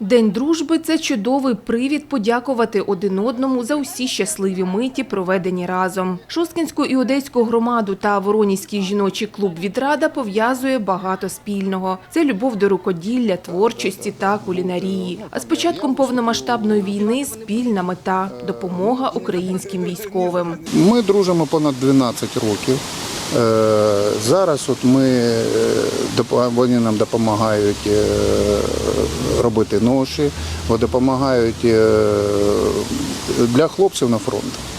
День дружби це чудовий привід подякувати один одному за усі щасливі миті, проведені разом. Шосткінську і Одеську громаду та Воронізький жіночий клуб Відрада пов'язує багато спільного. Це любов до рукоділля, творчості та кулінарії. А з початком повномасштабної війни спільна мета допомога українським військовим. Ми дружимо понад 12 років. Е, Зараз от ми, е, вони нам допомагають е, робити ноші, допомагають для хлопців на фронт.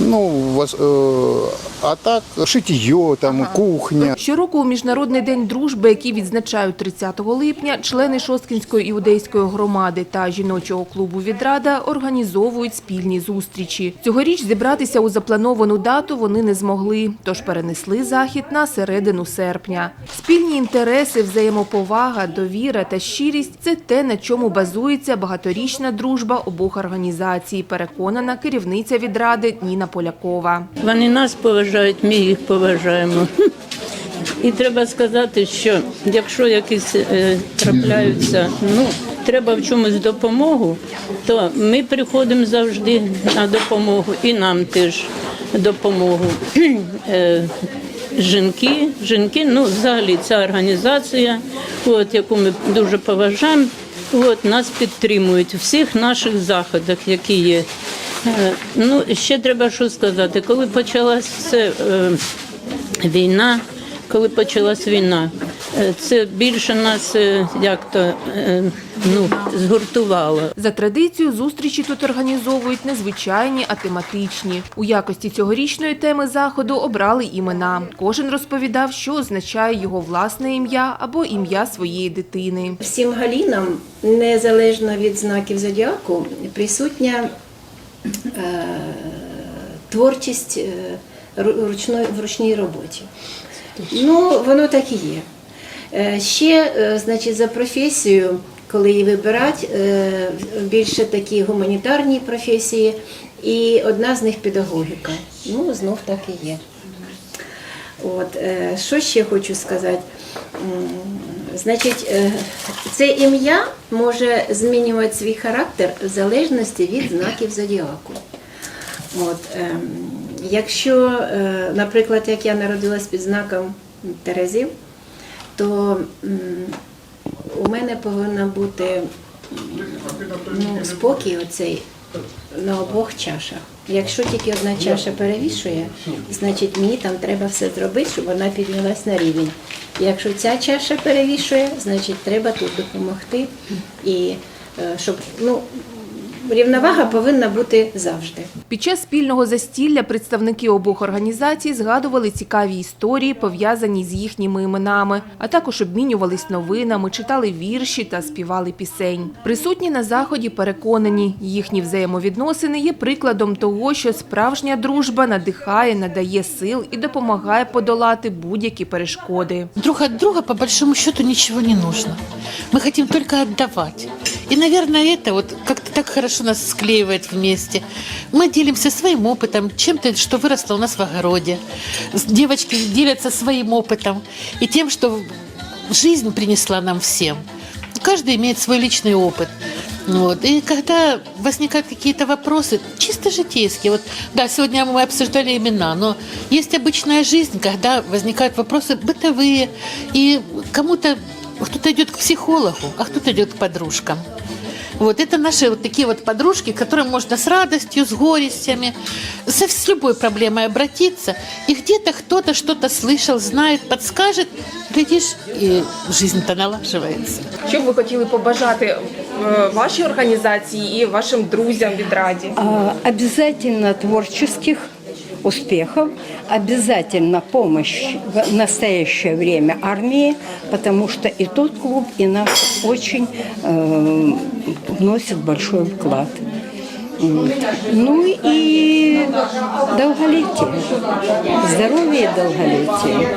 Ну, е, а так, шитьо, там, кухня. Щороку у Міжнародний день дружби, який відзначають 30 липня, члени Шосткінської іудейської громади та жіночого клубу Відрада організовують спільні зустрічі. Цьогоріч зібратися у заплановану дату вони не змогли, тож перенесли захід на середину серпня. Спільні інтереси, взаємоповага, довіра та щирість це те, на чому базується багаторічна дружба обох організацій, переконана керівниця відради Ніна Полякова. Вони нас поважають, ми їх поважаємо. І треба сказати, що якщо якісь е, трапляються, ну треба в чомусь допомогу, то ми приходимо завжди на допомогу і нам теж допомогу. Е, Жінки, жінки, ну взагалі ця організація, от, яку ми дуже поважаємо, от, нас підтримують у всіх наших заходах, які є. Е, Ну, ще треба що сказати. Коли почалася е, війна, коли почалась війна, е, це більше нас як то ну, згуртувало. За традицією зустрічі тут організовують незвичайні, а тематичні. У якості цьогорічної теми заходу обрали імена. Кожен розповідав, що означає його власне ім'я або ім'я своєї дитини. Всім галінам, незалежно від знаків зодіаку, присутня творчість е, в ручній роботі. Ну, воно так і є. Е, ще, е, значить, за професію, коли її вибирати, е, більше такі гуманітарні професії, і одна з них педагогіка. Ну, знов так і є. От, е, що ще хочу сказати? Значить, е, це ім'я може змінювати свій характер в залежності від знаків зодіаку. От, ем, якщо, е, наприклад, як я народилась під знаком Терезів, то у мене повинна бути ну, спокій оцей на обох чашах. Якщо тільки одна чаша перевішує, значить мені там треба все зробити, щоб вона піднялась на рівень. Якщо ця чаша перевішує, значить треба тут допомогти. І е, щоб ну, рівновага повинна бути завжди. Під час спільного застілля представники обох організацій згадували цікаві історії, пов'язані з їхніми іменами, а також обмінювались новинами, читали вірші та співали пісень. Присутні на заході переконані, їхні взаємовідносини є прикладом того, що справжня дружба надихає, надає сил і допомагає подолати будь-які перешкоди. Друг от друга по большому счету ничего не нужно. Мы хотим только отдавать. И, наверное, это вот как-то так хорошо нас склеивает вместе. Мы делимся своим опытом, чем-то, что выросло у нас в огороде. Девочки делятся своим опытом и тем, что жизнь принесла нам всем. Каждый имеет свой личный опыт. Вот. И когда возникают какие-то вопросы, чисто житейские, вот, да, сегодня мы обсуждали имена, но есть обычная жизнь, когда возникают вопросы бытовые, и кому-то кто-то идет к психологу, а кто-то идет к подружкам. Вот это наши вот такие вот подружки, к которым можно с радостью, с горестями, со, с любой проблемой обратиться. И где-то кто-то что-то слышал, знает, подскажет. Глядишь, и жизнь-то налаживается. Що б ви хотіли побажати е, вашій організації і вашим друзям від раді? А, Обязательно творческих успехов, обязательно помощь в настоящее время армии, потому что и тот клуб, и наш очень э, вносит большой вклад. Ну и долголетие, здоровье и долголетие.